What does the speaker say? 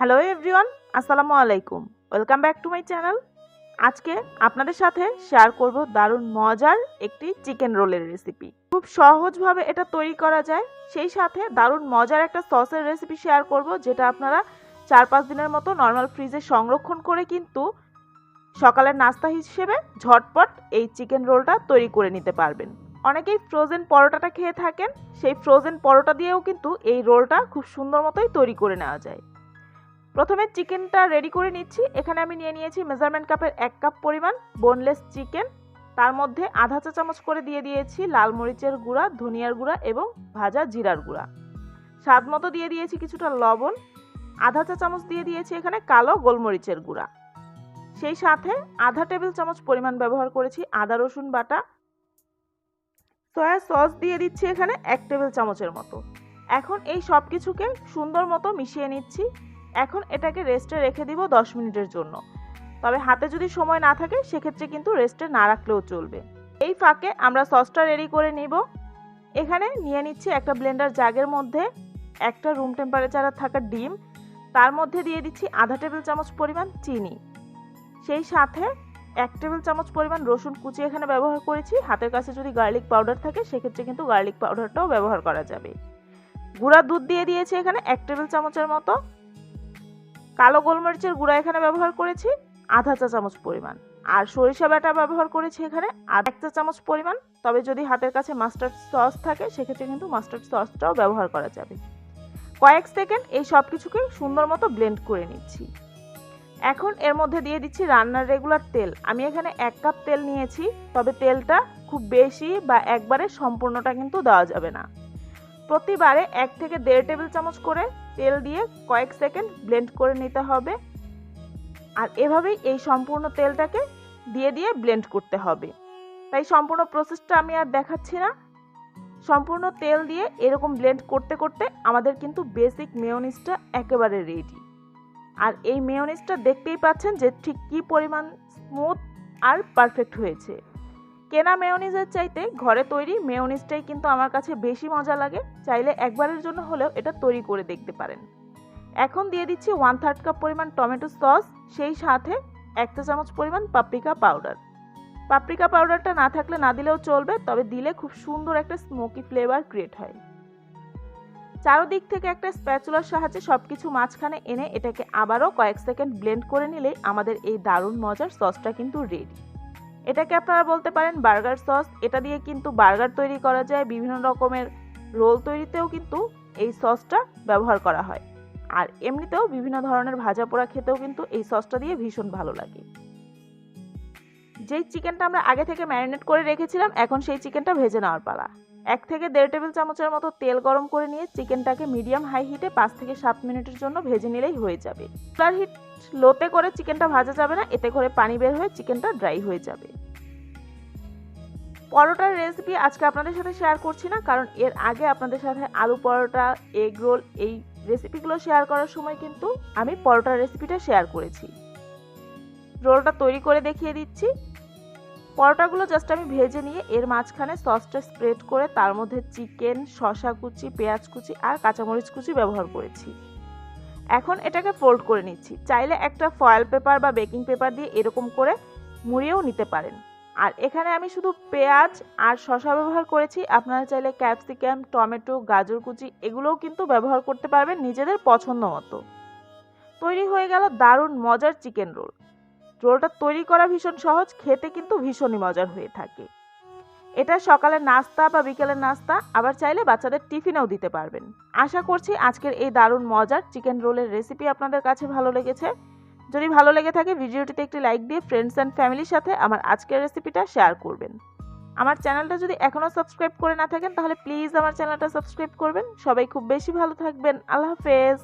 Hello everyone আসসালামু আলাইকুম welcome back to my channel আজকে আপনাদের সাথে শেয়ার করব দারুণ মজার একটি চিকেন রোলের রেসিপি খুব সহজভাবে এটা তৈরি করা যায়। সেই সাথে দারুণ মজার একটা সসের রেসিপি শেয়ার করব, যেটা আপনারা চার পাঁচ দিনের মতো নর্মাল ফ্রিজে সংরক্ষণ করে কিন্তু সকালের নাস্তা হিসেবে ঝটপট এই চিকেন রোলটা তৈরি করে নিতে পারবেন। অনেকেই ফ্রোজেন পরোটাটা খেয়ে থাকেন। সেই ফ্রোজেন পরোটা দিয়েও কিন্তু এই রোলটা খুব সুন্দর মতোই তৈরি করে নেওয়া যায়। প্রথমে চিকেনটা রেডি করে নিচ্ছি। এখানে আমি নিয়ে নিয়েছি মেজারমেন্ট কাপের এক কাপ পরিমাণ বোনলেস চিকেন তার মধ্যে আধা চা চামচ করে দিয়ে দিয়েছি লাল মরিচের গুঁড়া, ধনিয়ার গুঁড়া এবং ভাজা জিরার গুঁড়া। স্বাদ মতো দিয়ে দিয়েছি কিছুটা লবণ। আধা চা চামচ দিয়ে দিয়েছি এখানে কালো গোলমরিচের গুঁড়া। সেই সাথে আধা টেবিল চামচ পরিমাণ ব্যবহার করেছি আদা, রসুন বাটা। সয়া সস দিয়ে দিচ্ছি এখানে এক টেবিল চামচের মতো। এখন এই সব কিছুকে সুন্দর মতো মিশিয়ে নিচ্ছি। এখন এটাকে রেস্টে রেখে দিব দশ মিনিটের জন্য। তবে হাতে যদি সময় না থাকে, সেক্ষেত্রে কিন্তু রেস্টে না রাখলেও চলবে। এই ফাঁকে আমরা সসটা রেডি করে নিব। এখানে নিয়ে নিচ্ছি একটা ব্লেন্ডার জাগের মধ্যে একটা রুম টেম্পারেচারে থাকা ডিম। তার মধ্যে দিয়ে দিচ্ছি আধা টেবিল চামচ পরিমাণ চিনি। সেই সাথে এক টেবিল চামচ পরিমাণ রসুন কুচি এখানে ব্যবহার করেছি। হাতের কাছে যদি গার্লিক পাউডার থাকে, সেক্ষেত্রে কিন্তু গার্লিক পাউডারটাও ব্যবহার করা যাবে। গুঁড়া দুধ দিয়ে দিয়েছি এখানে এক টেবিল চামচের মতো। কালো গোলমরিচের গুঁড়া এখানে ব্যবহার করেছি, আধা চা চামচ পরিমাণ। আর সরিষা বাটা ব্যবহার করেছি এখানে, আধ এক চা চামচ পরিমাণ। তবে যদি হাতের কাছে মাস্টার্ড সস থাকে, সেক্ষেত্রে কিন্তু মাস্টার্ড সসটাও ব্যবহার করা যাবে। কয়েক সেকেন্ড এই সব কিছুকে সুন্দর মতো ব্লেন্ড করে নিচ্ছি। এখন এর মধ্যে দিয়ে দিচ্ছি রান্নার রেগুলার তেল। আমি এখানে এক কাপ তেল নিয়েছি, তবে তেলটা খুব বেশি বা একবারে সম্পূর্ণটা কিন্তু দেওয়া যাবে না। প্রতিবারে এক থেকে দেড় টেবিল চামচ করে তেল দিয়ে কয়েক সেকেন্ড ব্লেন্ড করে নিতে হবে। আর এভাবেই এই সম্পূর্ণ তেলটাকে দিয়ে দিয়ে ব্লেন্ড করতে হবে। তাই সম্পূর্ণ প্রসেসটা আমি আর দেখাচ্ছি না। সম্পূর্ণ তেল দিয়ে এরকম ব্লেন্ড করতে করতে আমাদের কিন্তু বেসিক মেয়নিসটা একেবারে রেডি। আর এই মেয়নিসটা দেখতেই পাচ্ছেন যে ঠিক কী পরিমাণ স্মুথ আর পারফেক্ট হয়েছে। কেনা মেয়নিজের চাইতে ঘরে তৈরি মেয়নিজটাই কিন্তু আমার কাছে বেশি মজা লাগে। চাইলে একবারের জন্য হলেও এটা তৈরি করে দেখতে পারেন। এখন দিয়ে দিচ্ছি ওয়ান থার্ড কাপ পরিমাণ টমেটো সস সেই সাথে এক চা চামচ পরিমাণ পাপরিকা পাউডার পাপরিকা পাউডারটা না থাকলে না দিলেও চলবে, তবে দিলে খুব সুন্দর একটা স্মোকি ফ্লেভার ক্রিয়েট হয়। চারোদিক থেকে একটা স্প্যাচুলার সাহায্যে সব কিছু মাঝখানে এনে এটাকে আবারও কয়েক সেকেন্ড ব্লেন্ড করে নিলেই আমাদের এই দারুণ মজার সসটা কিন্তু রেডি এটাকে আপনারা বলতে পারেন বার্গার সস। এটা দিয়ে কিন্তু বার্গার তৈরি করা যায়, বিভিন্ন রকমের রোল তৈরিতেও কিন্তু এই সসটা ব্যবহার করা হয়। আর এমনিতেও বিভিন্ন ধরনের ভাজা পোড়া খেতেও কিন্তু এই সসটা দিয়ে ভীষণ ভালো লাগে। যেই চিকেনটা আমরা আগে থেকে ম্যারিনেট করে রেখেছিলাম, এখন সেই চিকেনটা ভেজে নেওয়ার পালা। এক থেকে দেড় টেবিল চামচের মতো তেল গরম করে নিয়ে চিকেনটাকে মিডিয়াম হাই হিটে পাঁচ থেকে সাত মিনিটের জন্য ভেজে নিলেই হয়ে যাবে। চুলার হিট লোতে করে চিকেনটা ভাজা যাবে না, এতে করে পানি বের হয়ে চিকেনটা ড্রাই হয়ে যাবে। পরোটার রেসিপি আজকে আপনাদের সাথে শেয়ার করছি না, কারণ এর আগে আপনাদের সাথে আলু পরোটা, এগ রোল এই রেসিপিগুলো শেয়ার করার সময় কিন্তু আমি পরোটার রেসিপিটা শেয়ার করেছি। রোলটা তৈরি করে দেখিয়ে দিচ্ছি। পরোটাগুলো জাস্ট আমি ভেজে নিয়ে এর মাঝখানে সসটা স্প্রেড করে তার মধ্যে চিকেন শসা কুচি, পেঁয়াজ কুচি আর কাঁচামরিচ কুচি ব্যবহার করেছি। এখন এটাকে ফোল্ড করে নিচ্ছি। চাইলে একটা ফয়েল পেপার বা বেকিং পেপার দিয়ে এরকম করে মুড়িয়েও নিতে পারেন। আর এখানে আমি শুধু পেঁয়াজ আর শসা ব্যবহার করেছি। আপনারা চাইলে ক্যাপসিকাম টমেটো গাজর কুচি এগুলোও কিন্তু ব্যবহার করতে পারবেন নিজেদের পছন্দ মতো। তৈরি হয়ে গেল দারুণ মজার চিকেন রোল রোলটা তৈরি করা ভীষণ সহজ, খেতে কিন্তু ভীষণই মজার হয়ে থাকে। এটা সকালের নাস্তা বা বিকেলের নাস্তা, আবার চাইলে বাচ্চাদের টিফিনেও দিতে পারবেন। আশা করছি আজকের এই দারুণ মজার চিকেন রোলের রেসিপি আপনাদের কাছে ভালো লেগেছে। যদি ভালো লেগে থাকে, ভিডিওটিতে একটি লাইক দিয়ে ফ্রেন্ডস অ্যান্ড ফ্যামিলির সাথে আমার আজকের রেসিপিটা শেয়ার করবেন। আমার চ্যানেলটা যদি এখনও সাবস্ক্রাইব করে না থাকেন, তাহলে প্লিজ আমার চ্যানেলটা সাবস্ক্রাইব করবেন। সবাই খুব বেশি ভালো থাকবেন। আল্লাহ হাফেজ।